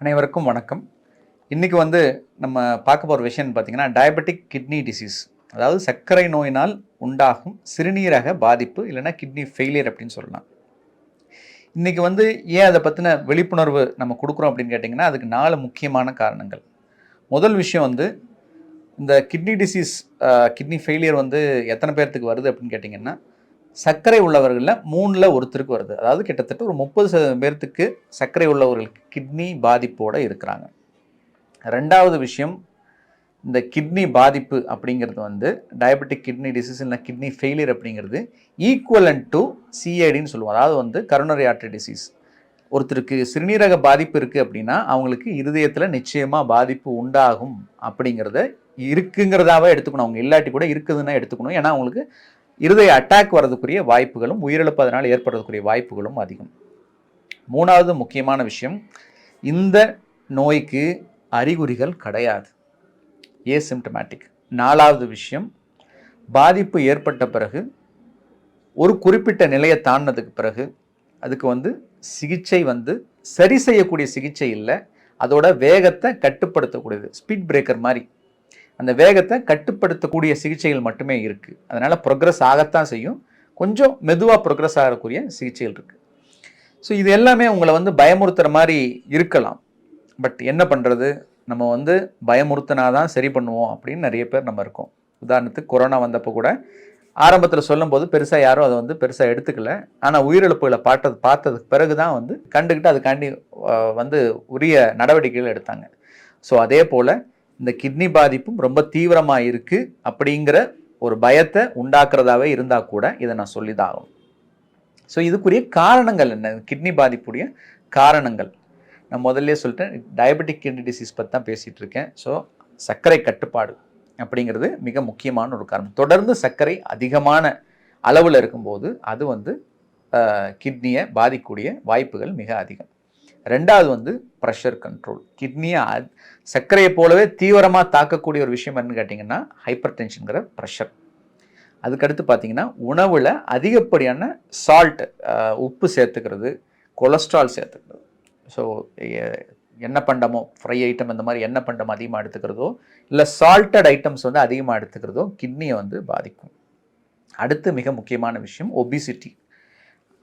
அனைவருக்கும் வணக்கம். இன்றைக்கி வந்து நம்ம பார்க்க போகிற விஷயம்னு பார்த்தீங்கன்னா டயபெட்டிக் கிட்னி டிசீஸ் அதாவது சர்க்கரை நோயினால் உண்டாகும் சிறுநீரக பாதிப்பு இல்லைன்னா கிட்னி ஃபெயிலியர் அப்படின்னு சொல்லலாம். இன்றைக்கி வந்து ஏன் அதை பற்றின விழிப்புணர்வு நம்ம கொடுக்குறோம் அப்படின்னு கேட்டிங்கன்னா அதுக்கு நாலு முக்கியமான காரணங்கள். முதல் விஷயம் வந்து இந்த கிட்னி டிசீஸ் கிட்னி ஃபெயிலியர் வந்து எத்தனை பேர்த்துக்கு வருது அப்படின்னு கேட்டிங்கன்னா சர்க்கரை உள்ளவர்களில் மூணில் ஒருத்தருக்கு வருது. அதாவது கிட்டத்தட்ட ஒரு முப்பது சதவீதம் பேர்த்துக்கு சர்க்கரை உள்ளவர்களுக்கு கிட்னி பாதிப்போடு இருக்கிறாங்க. ரெண்டாவது விஷயம் இந்த கிட்னி பாதிப்பு அப்படிங்கிறது வந்து டயபெட்டிக் கிட்னி டிசீஸ் இல்லை கிட்னி ஃபெயிலியர் அப்படிங்கிறது ஈக்குவலன் டு சிஐடின்னு சொல்லுவோம். அதாவது வந்து கரோனரி ஆர்டரி டிசீஸ் ஒருத்தருக்கு சிறுநீரக பாதிப்பு இருக்குது அப்படின்னா அவங்களுக்கு இருதயத்தில் நிச்சயமாக பாதிப்பு உண்டாகும் அப்படிங்கிறத இருக்குங்கிறதாவே எடுத்துக்கணும். அவங்க இல்லாட்டி கூட இருக்குதுன்னா எடுத்துக்கணும். ஏன்னா அவங்களுக்கு இருதய அட்டாக் வர்றதுக்குரிய வாய்ப்புகளும் உயிரிழப்பதனால் ஏற்படுறதுக்குரிய வாய்ப்புகளும் அதிகம். மூணாவது முக்கியமான விஷயம் இந்த நோய்க்கு அறிகுறிகள் கிடையாது. ஏசிம்டமேட்டிக் நாலாவது விஷயம் பாதிப்பு ஏற்பட்ட பிறகு ஒரு குறிப்பிட்ட நிலையை தாண்டினதுக்கு பிறகு அதுக்கு வந்து சிகிச்சை வந்து சரி செய்யக்கூடிய சிகிச்சை இல்லை அதோட வேகத்தை கட்டுப்படுத்தக்கூடியது. ஸ்பீட் பிரேக்கர் மாதிரி. அந்த வேகத்தை கட்டுப்படுத்தக்கூடிய சிகிச்சைகள் மட்டுமே இருக்குது அதனால் ப்ரொக்ரஸ் ஆகத்தான் செய்யும். கொஞ்சம் மெதுவாக ப்ரொக்ரஸ் ஆகக்கூடிய சிகிச்சைகள் இருக்குது ஸோ இது எல்லாமே உங்களை வந்து பயமுறுத்துகிற மாதிரி இருக்கலாம். பட் என்ன பண்ணுறது நம்ம வந்து பயமுறுத்தினா தான் சரி பண்ணுவோம் அப்படின்னு நிறைய பேர் நம்ம இருக்கோம். உதாரணத்துக்கு கொரோனா வந்தப்போ கூட ஆரம்பத்தில் சொல்லும்போது பெருசாக யாரும் அதை வந்து பெருசாக எடுத்துக்கல. ஆனால் உயிரிழப்புகளை பார்த்தது பார்த்ததுக்கு பிறகு தான் வந்து கண்டுக்கிட்டு அதுக்காண்டி வந்து உரிய நடவடிக்கைகள் எடுத்தாங்க. ஸோ அதே போல் இந்த கிட்னி பாதிப்பும் ரொம்ப தீவிரமாக இருக்குது அப்படிங்கிற ஒரு பயத்தை உண்டாக்குறதாவே இருந்தால் கூட இதை நான் சொல்லிதான் ஆகணும் ஸோ இதுக்குரிய காரணங்கள் என்ன? கிட்னி பாதிப்புடைய காரணங்கள். நான் முதல்ல சொல்லிட்டேன் டயபெட்டிக் கிட்னி டிசீஸ் பற்றி தான் பேசிகிட்டு இருக்கேன். ஸோ சர்க்கரை கட்டுப்பாடு அப்படிங்கிறது மிக முக்கியமான ஒரு காரணம். தொடர்ந்து சர்க்கரை அதிகமான அளவில் இருக்கும்போது அது வந்து கிட்னியை பாதிக்கக்கூடிய வாய்ப்புகள் மிக அதிகம். ரெண்டாவது வந்து ப்ரெஷர் கண்ட்ரோல் கிட்னியை சர்க்கரையை போலவே தீவிரமாக தாக்கக்கூடிய ஒரு விஷயம் என்னன்னு கேட்டிங்கன்னா ஹைப்பர் டென்ஷனுங்கிற ப்ரெஷர் அதுக்கடுத்து பார்த்தீங்கன்னா உணவில் அதிகப்படியான சால்ட் உப்பு சேர்த்துக்கிறது கொலஸ்ட்ரால் சேர்த்துக்கிறது. ஸோ எண்ணெய் பண்டமோ ஃப்ரை ஐட்டம் இந்த மாதிரி எண்ணெய் பண்டம் அதிகமாக எடுத்துக்கிறதோ இல்லை சால்ட்டட் ஐட்டம்ஸ் வந்து அதிகமாக எடுத்துக்கிறதோ கிட்னியை வந்து பாதிக்கும். அடுத்து மிக முக்கியமான விஷயம் ஒபிசிட்டி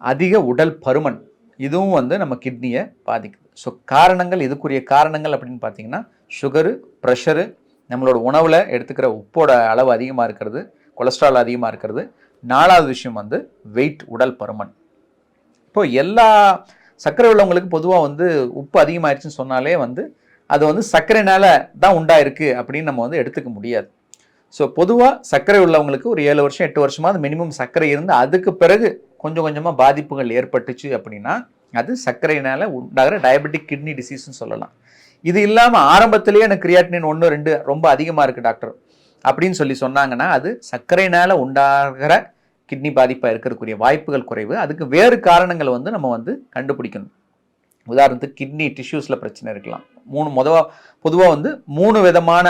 அதிக உடல் பருமன் இதுவும் வந்து நம்ம கிட்னியை பாதிக்குது. ஸோ காரணங்கள் இதுக்குரிய காரணங்கள் அப்படின்னு பார்த்தீங்கன்னா சுகரு ப்ரெஷரு நம்மளோட உணவில் எடுத்துக்கிற உப்போட அளவு அதிகமாக இருக்கிறது கொலஸ்ட்ரால் அதிகமாக இருக்கிறது. நாலாவது விஷயம் வந்து வெயிட் உடல் பருமன். இப்போ எல்லா சர்க்கரை உள்ளவங்களுக்கு பொதுவாக வந்து உப்பு அதிகமாகிடுச்சின்னு சொன்னாலே வந்து அது வந்து சர்க்கரைனால தான் உண்டாயிருக்கு அப்படின்னு நம்ம வந்து எடுத்துக்க முடியாது. ஸோ பொதுவாக சர்க்கரை உள்ளவங்களுக்கு ஒரு ஏழு வருஷம் எட்டு வருஷமாவது மினிமம் சர்க்கரை இருந்து அதுக்கு பிறகு கொஞ்சம் கொஞ்சமாக பாதிப்புகள் ஏற்பட்டுச்சு அப்படின்னா அது சர்க்கரையினால் உண்டாகிற டயபெட்டிக் கிட்னி டிசீஸ்னு சொல்லலாம். இது இல்லாமல் ஆரம்பத்திலேயே எனக்கு கிரியாட்டினின் ஒன்று ரெண்டு ரொம்ப அதிகமாக இருக்குது டாக்டர் அப்படின்னு சொல்லி சொன்னாங்கன்னா அது சர்க்கரையினால் உண்டாகிற கிட்னி பாதிப்பாக இருக்கக்கூடிய வாய்ப்புகள் குறைவு. அதுக்கு வேறு காரணங்களை வந்து நம்ம வந்து கண்டுபிடிக்கணும். உதாரணத்துக்கு கிட்னி டிஷ்யூஸில் பிரச்சனை இருக்கலாம். மூணு மொதவாக பொதுவாக வந்து மூணு விதமான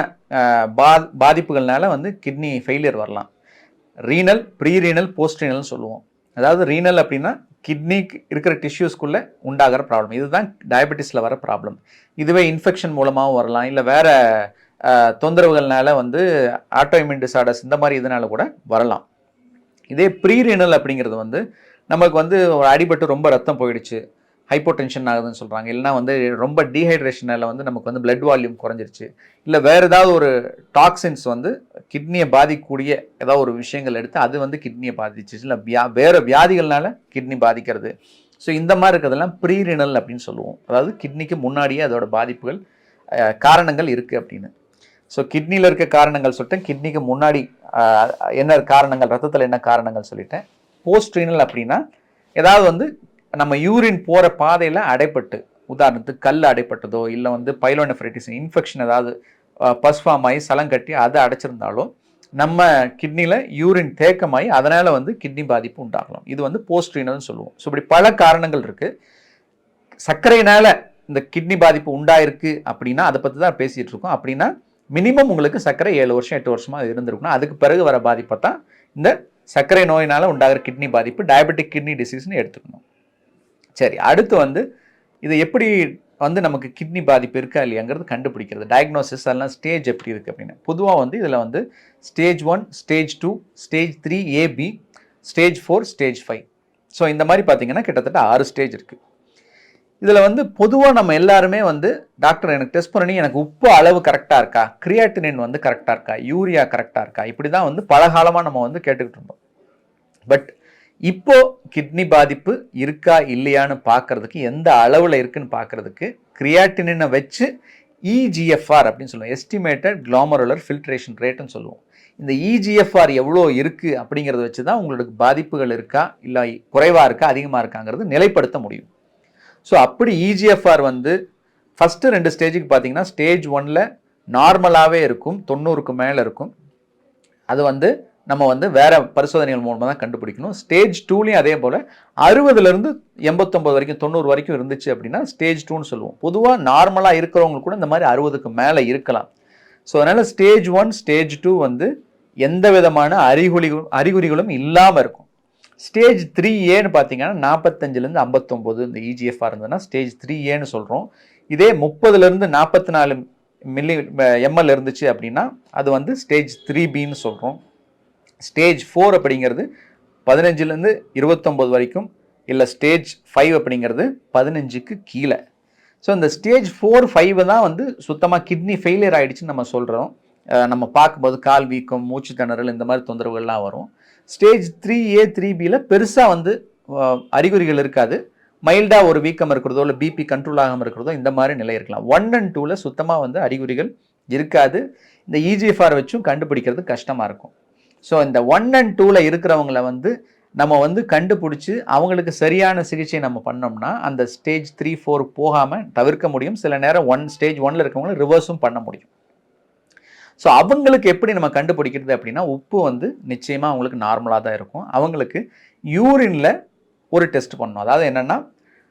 பா பாதிப்புகள்னால வந்து கிட்னி ஃபெயிலியர் வரலாம். ரீனல் ப்ரீ ரீனல் போஸ்ட் ரீனல்னு சொல்லுவோம். அதாவது ரீனல் அப்படின்னா கிட்னிக்கு இருக்கிற டிஷ்யூஸ்க்குள்ளே உண்டாகிற ப்ராப்ளம் இதுதான் டயபெட்டிஸில் வர ப்ராப்ளம் இதுவே இன்ஃபெக்ஷன் மூலமாகவும் வரலாம். இல்லை வேற தொந்தரவுகள்னால வந்து ஆட்டோஇம்யூன் டிசார்டர்ஸ் இந்த மாதிரி இதனால கூட வரலாம். இதே ப்ரீ ரீனல் அப்படிங்கிறது வந்து நமக்கு வந்து ஒரு அடிபட்டு ரொம்ப ரத்தம் போயிடுச்சு. ஹைப்போடென்ஷன் ஆகுதுன்னு சொல்கிறாங்க இல்லைனா வந்து ரொம்ப டீஹைட்ரேஷனில் வந்து நமக்கு வந்து பிளட் வால்யூம் குறைஞ்சிருச்சு. இல்லை வேறு ஏதாவது ஒரு டாக்ஸின்ஸ் வந்து கிட்னியை பாதிக்கக்கூடிய ஏதாவது ஒரு விஷயங்கள் எடுத்து அது வந்து கிட்னியை பாதிச்சிச்சு. இல்லை வியா வேறு வியாதிகள்னால கிட்னி பாதிக்கிறது. ஸோ இந்த மாதிரி இருக்கிறதெல்லாம் ப்ரீரினல் அப்படின்னு சொல்லுவோம். அதாவது கிட்னிக்கு முன்னாடியே அதோட பாதிப்புகள் காரணங்கள் இருக்குது அப்படின்னு. ஸோ கிட்னியில் இருக்க காரணங்கள் சொல்லிட்டேன். கிட்னிக்கு முன்னாடி என்ன காரணங்கள் ரத்தத்தில் என்ன காரணங்கள் சொல்லிட்டேன். போஸ்ட்ரீனல் அப்படின்னா ஏதாவது வந்து நம்ம யூரின் போகிற பாதையில் அடைப்பட்டு உதாரணத்துக்கு கல் அடைப்பட்டதோ இல்லை வந்து பைலோனெஃப்ரைட்டிஸ் இன்ஃபெக்ஷன் ஏதாவது பஸ்ஃபாமாயி ஆகி சலம் கட்டி அதை அடைச்சிருந்தாலும் நம்ம கிட்னியில் யூரின் தேக்கமாகி அதனால் வந்து கிட்னி பாதிப்பு உண்டாகலாம். இது வந்து போஸ்ட்ரீனல்னு சொல்லுவோம். ஸோ இப்படி பல காரணங்கள் இருக்குது சர்க்கரையினால் இந்த கிட்னி பாதிப்பு உண்டாயிருக்கு அப்படின்னா அதை பற்றி தான் பேசிகிட்டு இருக்கோம். அப்படின்னா மினிமம் உங்களுக்கு சர்க்கரை ஏழு வருஷம் எட்டு வருஷமாக இருந்திருக்கணும் அதுக்கு பிறகு வர பாதிப்பை தான் இந்த சர்க்கரை நோயினால் உண்டாகிற கிட்னி பாதிப்பு டயபெட்டிக் கிட்னி டிசீஸ்னு எடுத்துக்கணும். சரி அடுத்து வந்து இது எப்படி வந்து நமக்கு கிட்னி பாதிப்பு இருக்கா இல்லையாங்கிறது கண்டுபிடிக்கிறது. டயக்னோசிஸ் அதெல்லாம் ஸ்டேஜ் எப்படி இருக்குது அப்படின்னு. பொதுவாக வந்து இதில் வந்து stage one stage two stage three AB stage four stage five so இந்த மாதிரி பார்த்தீங்கன்னா கிட்டத்தட்ட ஆறு ஸ்டேஜ் இருக்குது இதில் வந்து பொதுவாக நம்ம எல்லாருமே வந்து டாக்டர் எனக்கு டெஸ்ட் பண்ணி எனக்கு உப்பு அளவு கரெக்டாக இருக்கா? கிரியாட்டினின் வந்து கரெக்டாக இருக்கா? யூரியா கரெக்டாக இருக்கா? இப்படி தான் வந்து பலகாலமாக நம்ம வந்து கேட்டுக்கிட்டு இருந்தோம். பட் இப்போ கிட்னி பாதிப்பு இருக்கா இல்லையான்னு பார்க்கறதுக்கு எந்த அளவில் இருக்குன்னு பார்க்கறதுக்கு கிரியாட்டினை வச்சு இஜிஎஃப்ஆர் அப்படின்னு சொல்லுவோம். எஸ்டிமேட்டட் கிளாமருலர் ஃபில்ட்ரேஷன் ரேட்டுன்னு சொல்லுவோம். இந்த இஜிஎஃப்ஆர் எவ்வளோ இருக்குது அப்படிங்கிறத வச்சு தான் உங்களுக்கு பாதிப்புகள் இருக்கா இல்லை குறைவாக இருக்கா அதிகமாக இருக்காங்கிறது நிலைப்படுத்த முடியும். ஸோ அப்படி இஜிஎஃப்ஆர் வந்து ஃபஸ்ட்டு ரெண்டு ஸ்டேஜுக்கு பார்த்தீங்கன்னா ஸ்டேஜ் ஒனில் நார்மலாகவே இருக்கும் தொண்ணூறுக்கு மேலே இருக்கும். அது வந்து நம்ம வந்து வேறு பரிசோதனைகள் மூலமாக தான் கண்டுபிடிக்கணும். ஸ்டேஜ் டூலையும் அதே போல் அறுபதுலேருந்து எண்பத்தொம்பது வரைக்கும் தொண்ணூறு வரைக்கும் இருந்துச்சு அப்படின்னா ஸ்டேஜ் டூன்னு சொல்லுவோம். பொதுவாக நார்மலாக இருக்கிறவங்களுக்கு கூட இந்த மாதிரி அறுபதுக்கு மேலே இருக்கலாம். ஸோ அதனால் ஸ்டேஜ் ஒன் ஸ்டேஜ் டூ வந்து எந்த விதமான அறிகுறிகளும் அறிகுறிகளும் இல்லாமல் இருக்கும். ஸ்டேஜ் த்ரீ ஏன்னு பார்த்தீங்கன்னா நாற்பத்தஞ்சிலேருந்து ஐம்பத்தொம்போது இந்த இஜிஎஃப்ஆர் இருந்ததுன்னா ஸ்டேஜ் த்ரீ ஏன்னு சொல்கிறோம் இதே முப்பதுலேருந்து நாற்பத்தி நாலு மில்லி எம்எல் இருந்துச்சு அப்படின்னா அது வந்து ஸ்டேஜ் த்ரீ பின்னு சொல்கிறோம் ஸ்டேஜ் ஃபோர் அப்படிங்கிறது பதினஞ்சுலேருந்து இருபத்தொம்போது வரைக்கும் இல்லை ஸ்டேஜ் ஃபைவ் அப்படிங்கிறது பதினஞ்சுக்கு கீழே. ஸோ இந்த ஸ்டேஜ் ஃபோர் ஃபைவ் தான் வந்து சுத்தமாக கிட்னி ஃபெயிலியர் ஆகிடுச்சுன்னு நம்ம சொல்கிறோம் நம்ம பார்க்கும்போது கால் வீக்கம் மூச்சு திணறல் இந்த மாதிரி தொந்தரவுகள்லாம் வரும். ஸ்டேஜ் த்ரீ ஏ த்ரீ பியில் பெருசாக வந்து அறிகுறிகள் இருக்காது. மைல்டாக ஒரு வீக்கம் இருக்கிறதோ இல்லை பிபி கண்ட்ரோல் ஆகாமல் இருக்கிறதோ இந்த மாதிரி நிலை இருக்கலாம். ஒன் அண்ட் டூவில் சுத்தமாக வந்து அறிகுறிகள் இருக்காது. இந்த இஜிஎஃப்ஆர் வச்சும் கண்டுபிடிக்கிறது கஷ்டமாக இருக்கும். ஸோ இந்த ஒன் அண்ட் டூவில் இருக்கிறவங்கள வந்து நம்ம வந்து கண்டுபிடிச்சி அவங்களுக்கு சரியான சிகிச்சை நம்ம பண்ணோம்னா அந்த ஸ்டேஜ் த்ரீ ஃபோர் போகாமல் தவிர்க்க முடியும். சில நேரம் ஒன் ஸ்டேஜ் ஒன்ல இருக்கவங்கள ரிவர்ஸும் பண்ண முடியும். ஸோ அவங்களுக்கு எப்படி நம்ம கண்டுபிடிக்கிறது அப்படின்னா உப்பு வந்து நிச்சயமாக அவங்களுக்கு நார்மலாக தான் இருக்கும். அவங்களுக்கு யூரினில் ஒரு டெஸ்ட் பண்ணணும். அதாவது என்னென்னா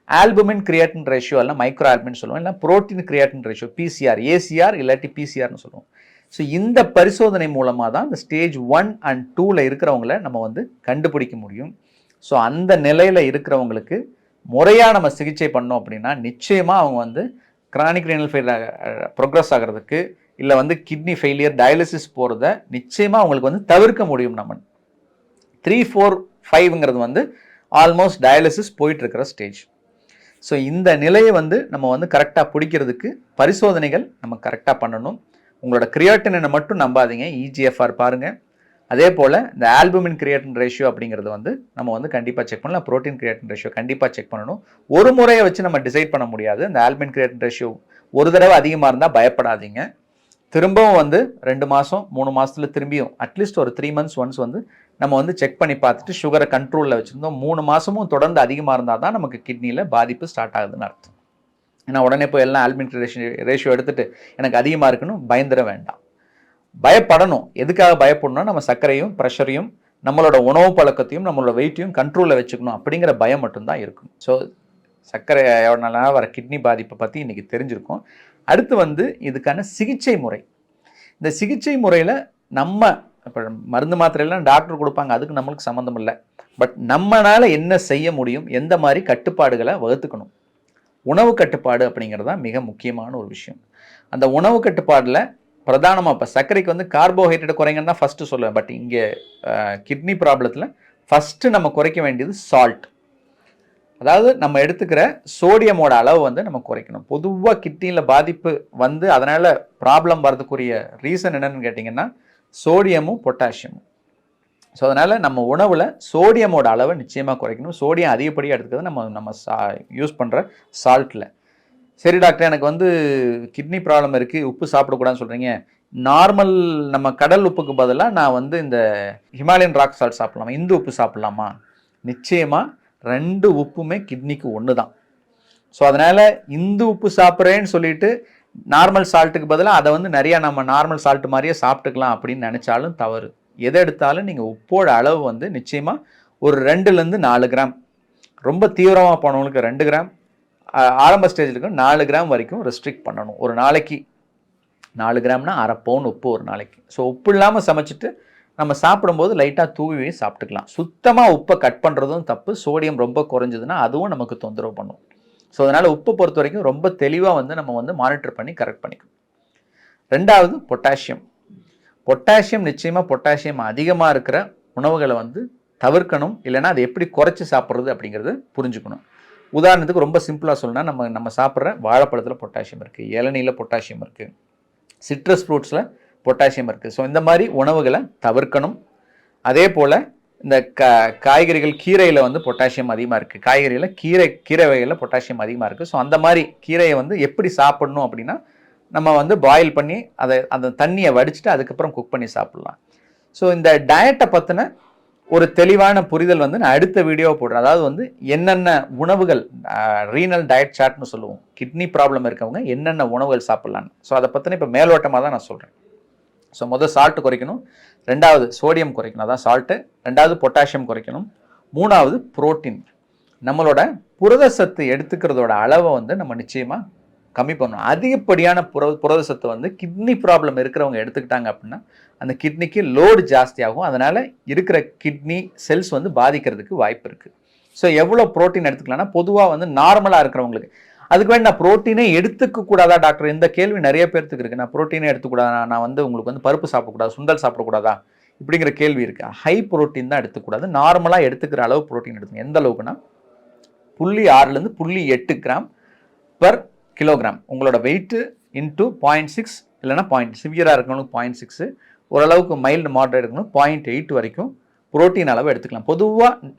ஆல்புமின் கிரியேட்டின் ரேஷியோ இல்லை மைக்ரோ ஆல்புமின் சொல்லுவோம் இல்லை protein creatinine ratio PCR ACR இல்லாட்டி பிசிஆர்னு சொல்லுவோம். ஸோ இந்த பரிசோதனை மூலமாக தான் இந்த ஸ்டேஜ் ஒன் அண்ட் டூவில் இருக்கிறவங்கள நம்ம வந்து கண்டுபிடிக்க முடியும். ஸோ அந்த நிலையில் இருக்கிறவங்களுக்கு முறையாக நம்ம சிகிச்சை பண்ணோம் அப்படின்னா நிச்சயமாக அவங்க வந்து கிரானிக் ரீனல் ஃபெயில் ப்ரோக்ரஸ் ஆகிறதுக்கு இல்லை வந்து கிட்னி ஃபெயிலியர் டயாலிசிஸ் போகிறத நிச்சயமாக அவங்களுக்கு வந்து தவிர்க்க முடியும் நம்ம. த்ரீ ஃபோர் ஃபைவ்ங்கிறது வந்து ஆல்மோஸ்ட் டயாலிசிஸ் போயிட்டுருக்கிற ஸ்டேஜ் ஸோ இந்த நிலையை வந்து நம்ம வந்து கரெக்டாக பிடிக்கிறதுக்கு பரிசோதனைகள் நம்ம கரெக்டாக பண்ணணும். உங்களோட கிரியாட்டினை மட்டும் நம்பாதீங்க இஜிஎஃப்ஆர் பாருங்கள் அதே போல் இந்த ஆல்புமின் கிரியேட்டின் ரேஷியோ அப்படிங்கிறது வந்து நம்ம வந்து கண்டிப்பாக செக் பண்ணலாம். ப்ரோட்டீன் கிரியேட்டின் ரேஷியோ கண்டிப்பாக செக் பண்ணணும். ஒரு முறையை வச்சு நம்ம டிசைட் பண்ண முடியாது. இந்த ஆல்புமின் கிரியேட்டின் ரேஷியோ ஒரு தடவை அதிகமாக இருந்தால் பயப்படாதீங்க. திரும்பவும் வந்து ரெண்டு மாதம் மூணு மாதத்தில் திரும்பியும் அட்லீஸ்ட் ஒரு த்ரீ மந்த்ஸ் ஒன்ஸ் வந்து நம்ம வந்து செக் பண்ணி பார்த்துட்டு சுகரை கண்ட்ரோலில் வச்சுருந்தோம். மூணு மாதமும் தொடர்ந்து அதிகமாக இருந்தால் தான் நமக்கு கிட்னியில் பாதிப்பு ஸ்டார்ட் ஆகுதுன்னு அர்த்தம். நான் உடனே போய் எல்லாம் ஆல்பின் ரேஷியோ ரேஷியோ எடுத்துட்டு எனக்கு அதிகமாக இருக்குன்னு பயந்துட வேண்டாம். பயப்படணும். எதுக்காக பயப்படணும்னா நம்ம சர்க்கரையும் ப்ரெஷரையும் நம்மளோட உணவு பழக்கத்தையும் நம்மளோட வெயிட்டையும் கண்ட்ரோலில் வச்சுக்கணும் அப்படிங்கிற பயம் மட்டும்தான் இருக்கும். ஸோ சர்க்கரை எவ்வளோனால வர கிட்னி பாதிப்பை பற்றி இன்றைக்கி தெரிஞ்சிருக்கோம். அடுத்து வந்து இதுக்கான சிகிச்சை முறை. இந்த சிகிச்சை முறையில் நம்ம இப்போ மருந்து மாத்திரையெல்லாம் டாக்டர் கொடுப்பாங்க அதுக்கு நம்மளுக்கு சம்மந்தம் இல்லை. பட் நம்மளால் என்ன செய்ய முடியும் எந்த மாதிரி கட்டுப்பாடுகளை வகுத்துக்கணும். உணவு கட்டுப்பாடு அப்படிங்கிறது தான் மிக முக்கியமான ஒரு விஷயம். அந்த உணவு கட்டுப்பாடில் பிரதானமாக இப்போ சர்க்கரைக்கு வந்து கார்போஹைட்ரேட் குறைங்கன்னு தான் ஃபஸ்ட்டு சொல்லுவேன். பட் இங்கே கிட்னி ப்ராப்ளத்தில் ஃபஸ்ட்டு நம்ம குறைக்க வேண்டியது சால்ட் அதாவது நம்ம எடுத்துக்கிற சோடியமோட அளவு வந்து நம்ம குறைக்கணும். பொதுவாக கிட்னியில் பாதிப்பு வந்து அதனால் ப்ராப்ளம் வரதுக்குரிய ரீசன் என்னன்னு கேட்டிங்கன்னா சோடியமும் பொட்டாசியமும் ஸோ அதனால் நம்ம உணவில் சோடியமோட அளவை நிச்சயமாக குறைக்கணும். சோடியம் அதிகப்படியாக எடுத்துக்கிறது நம்ம நம்ம சா யூஸ் பண்ணுற சால்ட்டில் சரி டாக்டர் எனக்கு வந்து கிட்னி ப்ராப்ளம் இருக்குது உப்பு சாப்பிடக்கூடாதுன்னு சொல்கிறீங்க நார்மல் நம்ம கடல் உப்புக்கு பதிலாக நான் வந்து இந்த ஹிமாலயன் ராக் சால்ட் சாப்பிடலாமா? இந்து உப்பு சாப்பிட்லாமா? நிச்சயமாக ரெண்டு உப்புமே கிட்னிக்கு ஒன்று தான் ஸோ அதனால் இந்து உப்பு சாப்பிட்றேன்னு சொல்லிட்டு நார்மல் சால்ட்டுக்கு பதிலாக அதை வந்து நிறையா நம்ம நார்மல் சால்ட்டு மாதிரியே சாப்பிட்டுக்கலாம் அப்படின்னு நினச்சாலும் தவறு. எதை எடுத்தாலும் நீங்கள் உப்போட அளவு வந்து நிச்சயமாக ஒரு ரெண்டுலேருந்து நாலு கிராம். ரொம்ப தீவிரமாக போனவங்களுக்கு ரெண்டு கிராம். ஆரம்ப ஸ்டேஜில் நாலு கிராம் வரைக்கும் ரெஸ்ட்ரிக்ட் பண்ணணும். ஒரு நாளைக்கு நாலு கிராம்னா அரை பவுன் உப்பு ஒரு நாளைக்கு. ஸோ உப்பு இல்லாமல் சமைச்சிட்டு நம்ம சாப்பிடும்போது லைட்டாக தூவி சாப்பிட்டுக்கலாம். சுத்தமாக உப்பை கட் பண்ணுறதும் தப்பு. சோடியம் ரொம்ப குறைஞ்சதுன்னா அதுவும் நமக்கு தொந்தரவு பண்ணும். ஸோ அதனால் உப்பு பொறுத்த வரைக்கும் ரொம்ப தெளிவாக வந்து நம்ம வந்து மானிட்டர் பண்ணி கரெக்ட் பண்ணிக்கணும். ரெண்டாவது பொட்டாசியம் பொட்டாசியம் நிச்சயமாக பொட்டாசியம் அதிகமாக இருக்கிற உணவுகளை வந்து தவிர்க்கணும். இல்லைன்னா அதை எப்படி குறைச்சி சாப்பிட்றது அப்படிங்கிறது புரிஞ்சுக்கணும். உதாரணத்துக்கு ரொம்ப சிம்பிளாக சொல்லணும்னா நம்ம நம்ம சாப்பிட்ற வாழைப்பழத்தில் பொட்டாசியம் இருக்குது இளநீல பொட்டாசியம் இருக்குது சிட்ரஸ் ஃப்ரூட்ஸில் பொட்டாசியம் இருக்குது ஸோ இந்த மாதிரி உணவுகளை தவிர்க்கணும். அதே போல் இந்த க காய்கறிகள் கீரையில் வந்து பொட்டாசியம் அதிகமாக இருக்குது காய்கறியில் கீரை கீரை வகைகளில் பொட்டாசியம் அதிகமாக இருக்குது ஸோ அந்த மாதிரி கீரையை வந்து எப்படி சாப்பிடணும் அப்படின்னா நம்ம வந்து பாயில் பண்ணி அதை அந்த தண்ணியை வடிச்சிட்டு அதுக்கப்புறம் குக் பண்ணி சாப்பிட்லாம். ஸோ இந்த டயட்டை பற்றின ஒரு தெளிவான புரிதல் வந்து நான் அடுத்த வீடியோ போடுறேன். அதாவது வந்து என்னென்ன உணவுகள் ரீனல் டயட் சாட்னு சொல்லுவோம். கிட்னி ப்ராப்ளம் இருக்கவங்க என்னென்ன உணவுகள் சாப்பிட்லான்னு ஸோ அதை பற்றின இப்போ மேலோட்டமாக தான் நான் சொல்கிறேன் ஸோ முதல் சால்ட்டு குறைக்கணும். ரெண்டாவது சோடியம் குறைக்கணும். அதான் சால்ட்டு ரெண்டாவது பொட்டாசியம் குறைக்கணும். மூணாவது புரோட்டீன் நம்மளோட புரத சத்து எடுத்துக்கிறதோட அளவை வந்து நம்ம நிச்சயமாக கம்மி பண்ணணும். அதிகப்படியான புர புரத சத்து வந்து கிட்னி ப்ராப்ளம் இருக்கிறவங்க எடுத்துக்கிட்டாங்க அப்படின்னா அந்த கிட்னிக்கு லோடு ஜாஸ்தியாகும். அதனால் இருக்கிற கிட்னி செல்ஸ் வந்து பாதிக்கிறதுக்கு வாய்ப்பு இருக்குது ஸோ எவ்வளோ ப்ரோட்டீன் எடுத்துக்கலாம்னா பொதுவாக வந்து நார்மலாக இருக்கிறவங்களுக்கு. அதுக்கு வேண்டி நான் ப்ரோட்டீனே எடுத்துக்கக்கூடாதா டாக்டர் இந்த கேள்வி நிறைய பேர்த்துக்கு இருக்குது நான் ப்ரோட்டீனே எடுத்துக்கூடாதா நான் வந்து உங்களுக்கு வந்து பருப்பு சாப்பிடக்கூடாது? சுண்டல் சாப்பிடக்கூடாதா? இப்படிங்கிற கேள்வி இருக்குது ஹை ப்ரோட்டீன் தான் எடுத்துக்கூடாது நார்மலாக எடுத்துக்கிற அளவு ப்ரோட்டீன் எடுத்துக்கணும். எந்த அளவுக்குன்னா புள்ளி ஆறுலேருந்து புள்ளி எட்டு கிராம் பர் கிலோகிராம். உங்களோட வெயிட்டு இன்ட்டு பாயிண்ட் சிக்ஸ் இல்லைனா பாயிண்ட் சிவியராக இருக்கணும் பாயிண்ட் சிக்ஸு ஓரளவுக்கு மைல்டு மாடரேட் இருக்கணும் பாயிண்ட் எயிட் வரைக்கும் புரோட்டீன் அளவு எடுத்துக்கலாம். பொதுவாக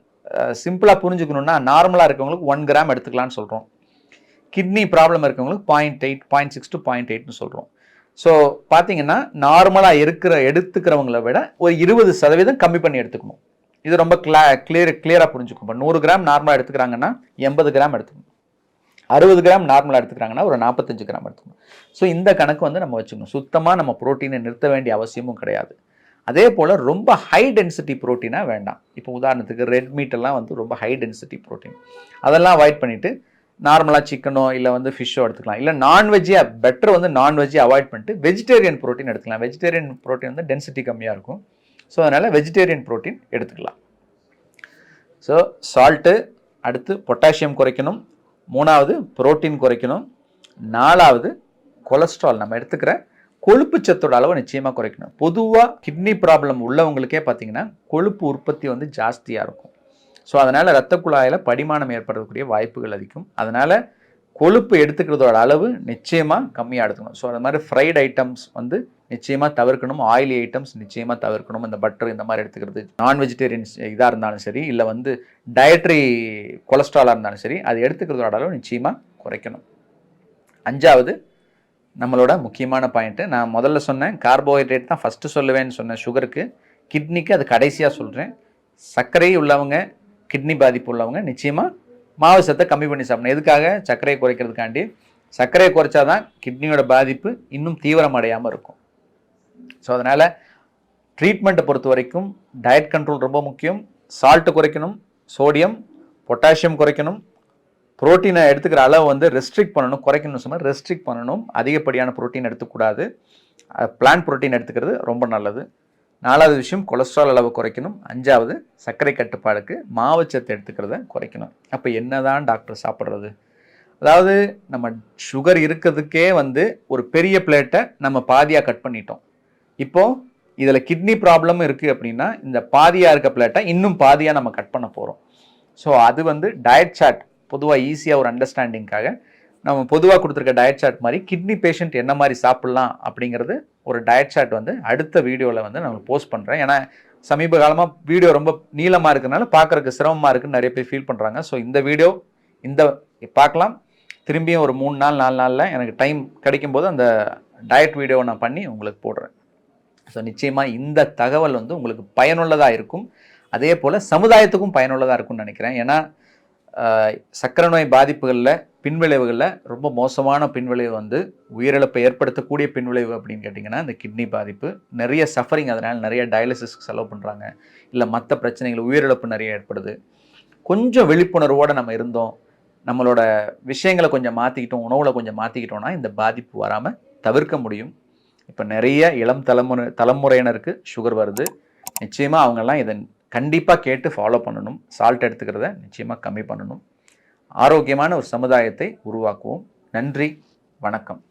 சிம்பிளாக புரிஞ்சுக்கணுன்னா நார்மலாக இருக்கவங்களுக்கு ஒன் கிராம் எடுத்துக்கலாம்னு சொல்கிறோம் கிட்னி ப்ராப்ளம் இருக்கவங்களுக்கு point eight point six to point எயிட்னு சொல்கிறோம் ஸோ பார்த்தீங்கன்னா நார்மலாக இருக்கிற எடுத்துக்கிறவங்கள விட ஒரு இருபது சதவீதம் கம்மி பண்ணி எடுத்துக்கணும். இது ரொம்ப கிளா கிளியர் கிளியராக புரிஞ்சுக்கணும் இப்போ நூறு கிராம் நார்மலாக எடுத்துக்கிறாங்கன்னா எண்பது கிராம் எடுத்துக்கணும். அறுபது கிராம் நார்மலாக எடுத்துக்கிறாங்கன்னா ஒரு நாற்பத்தஞ்சு கிராம் எடுத்துக்கணும். ஸோ இந்த கணக்கு வந்து நம்ம வச்சுக்கணும். சுத்தமாக நம்ம ப்ரோட்டீனை நிறுத்த வேண்டிய அவசியமும் கிடையாது. அதே போல் ரொம்ப ஹை டென்சிட்டி ப்ரோட்டீனாக வேண்டாம். இப்போ உதாரணத்துக்கு ரெட் மீட்டெல்லாம் வந்து ரொம்ப ஹை டென்சிட்டி ப்ரோட்டீன். அதெல்லாம் அவாய்ட் பண்ணிவிட்டு நார்மலாக சிக்கனோ இல்லை வந்து ஃபிஷ்ஷோ எடுத்துக்கலாம். இல்லை நான்வெஜ்ஜே பெட்டர் வந்து நான்வெஜ்ஜே அவாய்ட் பண்ணிட்டு வெஜிடேரியன் ப்ரோட்டீன் எடுத்துக்கலாம். வெஜிடேரியன் ப்ரோட்டீன் வந்து டென்சிட்டி கம்மியாக இருக்கும். ஸோ அதனால் வெஜிடேரியன் ப்ரோட்டீன் எடுத்துக்கலாம். ஸோ சால்ட்டு அடுத்து பொட்டாசியம் குறைக்கணும். மூணாவது புரோட்டீன் குறைக்கணும். நாலாவது கொலஸ்ட்ரால். நம்ம எடுத்துக்கிற கொழுப்பு சத்தோட அளவை நிச்சயமாக குறைக்கணும். பொதுவாக கிட்னி ப்ராப்ளம் உள்ளவங்களுக்கே பார்த்தீங்கன்னா கொழுப்பு உற்பத்தி வந்து ஜாஸ்தியாக இருக்கும். ஸோ அதனால் ரத்த குழாயில் படிமானம் ஏற்படக்கூடிய வாய்ப்புகள் அதிகம். அதனால் கொழுப்பு எடுத்துக்கிறதோட அளவு நிச்சயமாக கம்மியாக எடுத்துக்கணும். ஸோ அந்த மாதிரி ஃப்ரைட் ஐட்டம்ஸ் வந்து நிச்சயமாக தவிர்க்கணும். ஆயிலி ஐட்டம்ஸ் நிச்சயமாக தவிர்க்கணும். இந்த பட்டர் இந்த மாதிரி எடுத்துக்கிறது நான் வெஜிடேரியன்ஸ் இதாக இருந்தாலும் சரி இல்லை வந்து டயட்ரி கொலஸ்ட்ராலாக இருந்தாலும் சரி அது எடுத்துக்கிறதோட அளவு நிச்சயமாக குறைக்கணும். அஞ்சாவது நம்மளோட முக்கியமான பாயிண்ட்டு நான் முதல்ல சொன்னேன் கார்போஹைட்ரேட் தான் ஃபஸ்ட்டு சொல்லுவேன்னு சொன்னேன் சுகருக்கு கிட்னிக்கு அது கடைசியாக சொல்கிறேன் சர்க்கரை உள்ளவங்க கிட்னி பாதிப்பு உள்ளவங்க நிச்சயமாக மாவு சத்தை கம்மி பண்ணி சாப்பிடணும். எதுக்காக? சர்க்கரையை குறைக்கிறதுக்காண்டி. சர்க்கரையை குறைச்சா தான் கிட்னியோட பாதிப்பு இன்னும் தீவிரம் அடையாமல் இருக்கும். ஸோ அதனால் ட்ரீட்மெண்ட்டை பொறுத்த வரைக்கும் டயட் கண்ட்ரோல் ரொம்ப முக்கியம். சால்ட்டு குறைக்கணும் சோடியம் பொட்டாசியம் குறைக்கணும். புரோட்டீனை எடுத்துக்கிற அளவு வந்து ரெஸ்ட்ரிக்ட் பண்ணணும் குறைக்கணும் சொன்னால் ரெஸ்ட்ரிக்ட் பண்ணணும். அதிகப்படியான புரோட்டீன் எடுத்துக்கூடாது. பிளான் புரோட்டீன் எடுத்துக்கிறது ரொம்ப நல்லது. நாலாவது விஷயம் கொலஸ்ட்ரால் அளவு குறைக்கணும். அஞ்சாவது சர்க்கரை கட்டுப்பாடுக்கு மாவுச்சத்து எடுத்துக்கிறத குறைக்கணும். அப்போ என்னதான் டாக்டர் சாப்பிட்றது? அதாவது நம்ம சுகர் இருக்கிறதுக்கே வந்து ஒரு பெரிய பிளேட்டை நம்ம பாதியாக கட் பண்ணிட்டோம். இப்போது இதில் கிட்னி ப்ராப்ளம் இருக்குது அப்படின்னா இந்த பாதியாக இருக்க பிளேட்டை இன்னும் பாதியாக நம்ம கட் பண்ண போகிறோம் ஸோ அது வந்து டயட் சார்ட் பொதுவாக ஈஸியாக ஒரு அண்டர்ஸ்டாண்டிங்காக நம்ம பொதுவாக கொடுத்துருக்க டயட் சார்ட் மாதிரி கிட்னி பேஷண்ட் என்ன மாதிரி சாப்பிட்லாம் அப்படிங்கிறது ஒரு டயட் சார்ட் வந்து அடுத்த வீடியோவில் வந்து நான் போஸ்ட் பண்ணுறேன் ஏன்னா சமீப காலமாக வீடியோ ரொம்ப நீளமாக இருக்கிறனால பார்க்குறக்கு சிரமமாக இருக்குன்னு நிறைய பேர் ஃபீல் பண்ணுறாங்க ஸோ இந்த வீடியோ இந்த பார்க்கலாம். திரும்பியும் ஒரு மூணு நாள் நாலு நாளில் எனக்கு டைம் கிடைக்கும்போது அந்த டயட் வீடியோவை நான் பண்ணி உங்களுக்கு போடுறேன். ஸோ நிச்சயமாக இந்த தகவல் வந்து உங்களுக்கு பயனுள்ளதாக இருக்கும். அதே போல் சமுதாயத்துக்கும் பயனுள்ளதாக இருக்கும்னு நினைக்கிறேன். ஏன்னா சக்கரை நோய் பாதிப்புகளில் பின்விளைவுகளில் ரொம்ப மோசமான பின்விளைவு வந்து உயிரிழப்பை ஏற்படுத்தக்கூடிய பின்விளைவு அப்படின்னு கேட்டிங்கன்னா இந்த கிட்னி பாதிப்பு நிறைய சஃபரிங் அதனால் நிறைய டயாலிசிஸ்க்கு செலவு பண்ணுறாங்க இல்லை மற்ற பிரச்சனைகள் உயிரிழப்பு நிறைய ஏற்படுது. கொஞ்சம் விழிப்புணர்வோடு நம்ம இருந்தோம். நம்மளோட விஷயங்களை கொஞ்சம் மாற்றிக்கிட்டோம் உணவில் கொஞ்சம் மாற்றிக்கிட்டோம்னா இந்த பாதிப்பு வராமல் தவிர்க்க முடியும். இப்போ நிறைய இளம் தலைமுறை தலைமுறையினருக்கு சுகர் வருது. நிச்சயமாக அவங்கெல்லாம் இதை கண்டிப்பாக கேட்டு ஃபாலோ பண்ணணும். சால்ட் எடுத்துக்கிறத நிச்சயமாக கம்மி பண்ணணும். ஆரோக்கியமான ஒரு சமுதாயத்தை உருவாக்குவோம். நன்றி. வணக்கம்.